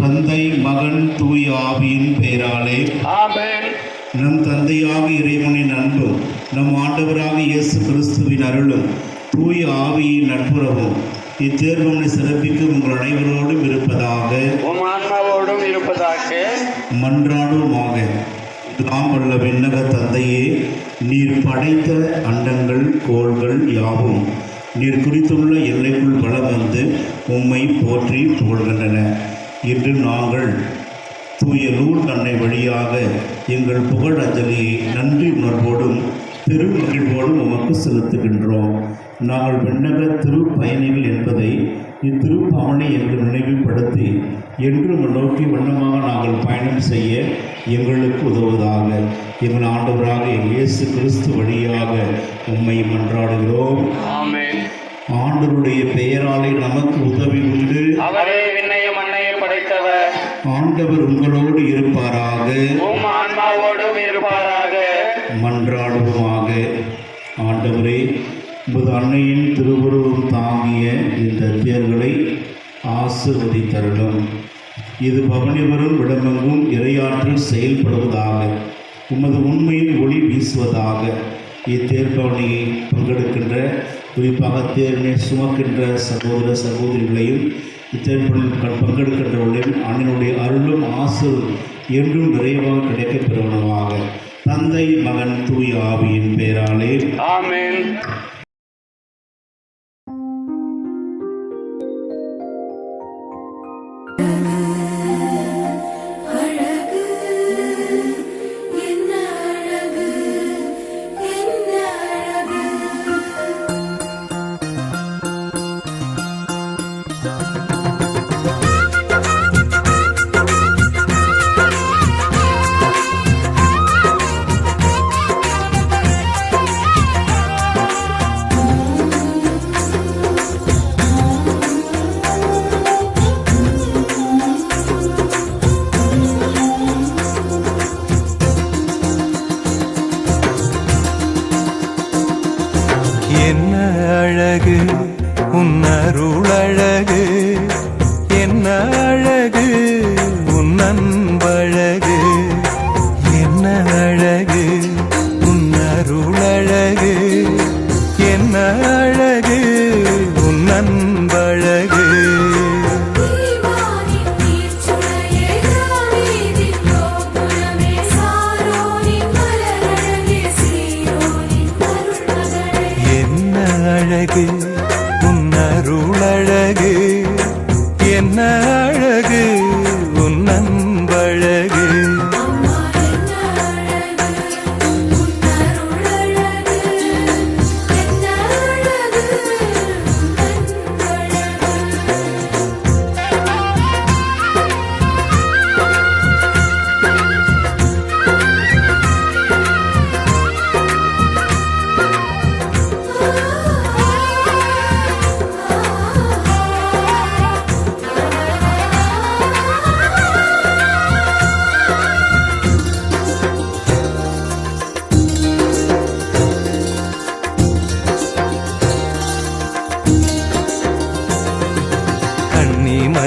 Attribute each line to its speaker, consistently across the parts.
Speaker 1: தந்தை மகன் தூய ஆவியின் பெயராலே. நம் தந்தையாக இறைவனின் அன்பும் நம் ஆண்டவராக இயேசு கிறிஸ்துவின் அருளும் தூய ஆவியின் நட்புறவும் இத்தேர்வனை சிறப்பிக்கும் உங்கள் அனைவரோடும் இருப்பதாக.
Speaker 2: இருப்பதாக.
Speaker 1: மன்றாடுமாக நாம் உள்ள விண்ணக தந்தையே நீர் படைத்த அண்டங்கள் கோள்கள் யாவும். நீர் குறித்துள்ள எல்லைக்குள் வளம் வந்து உம்மை போற்றி புகழ்கின்றன. இன்று நாங்கள் தூய நூல் அன்னை வழியாக எங்கள் புகழ் அஞ்சலியை நன்றி உணர்வோடும் பெருமகிழ்வோடும் உமக்கு செலுத்துகின்றோம். நாங்கள் விண்ணக திருப்பயணிகள் என்பதை இத்திருப்பவனை என்று நினைவுபடுத்தி என்றும் நோக்கி வண்ணமாக நாங்கள் பயணம் செய்ய எங்களுக்கு உதவுவதாக. எங்கள் ஆண்டவராக இயேசு கிறிஸ்து வழியாக உம்மை மன்றாடுகிறோம். ஆண்டவருடைய பெயராலே நமக்கு உதவி உண்டு. ஆண்டவர் உங்களோடு இருப்பாராக. மன்றாடுவோமாக. ஆண்டவரே உமது அன்னையின் திருவுருவம் தாங்கிய இந்த தேர்களை ஆசிர்வதித்தருளும். இது பவனி வரும் இடமெங்கும் இரையாற்றல் செயல்படுவதாக உமது உண்மையின் ஒளி வீசுவதாக இத்தேர்பவனியை பங்கெடுக்கின்ற குறிப்பாக தேர்வினை சுமக்கின்ற சகோதர சகோதரிகளையும் இத்தேர்ப்பணியில் பங்கெடுக்கின்றவர்களையும் அண்ணனுடைய அருளும் ஆசிரும் என்றும் நிறைவாக கிடைக்கப்பெறுவனவாக தந்தை மகன் தூய் ஆவியின் பெயராலே
Speaker 2: ஆமேன்.
Speaker 3: அழகு உன்னருளழகு என்ன அழகு?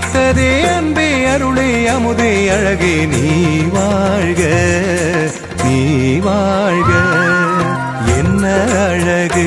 Speaker 4: அளித்ததே அன்பே அருளே அமுதே அழகே நீ வாழ்க நீ வாழ்க. என்ன அழகு?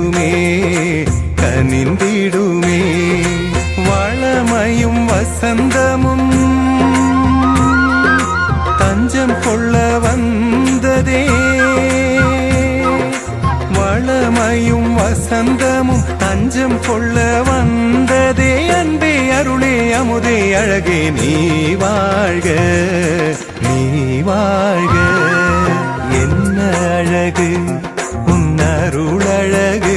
Speaker 4: வளமையும் வசந்தமும் தஞ்சம் கொள்ள வந்ததே அன்பே அருளே அமுதே அழகே நீ வாழ்க நீ வாழ்க. என்ன அழகு? உன் அருள் அழகு.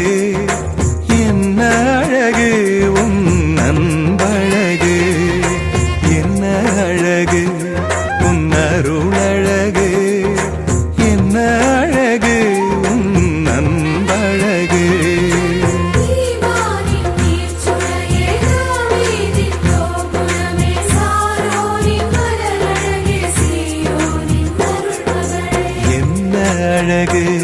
Speaker 4: அழகு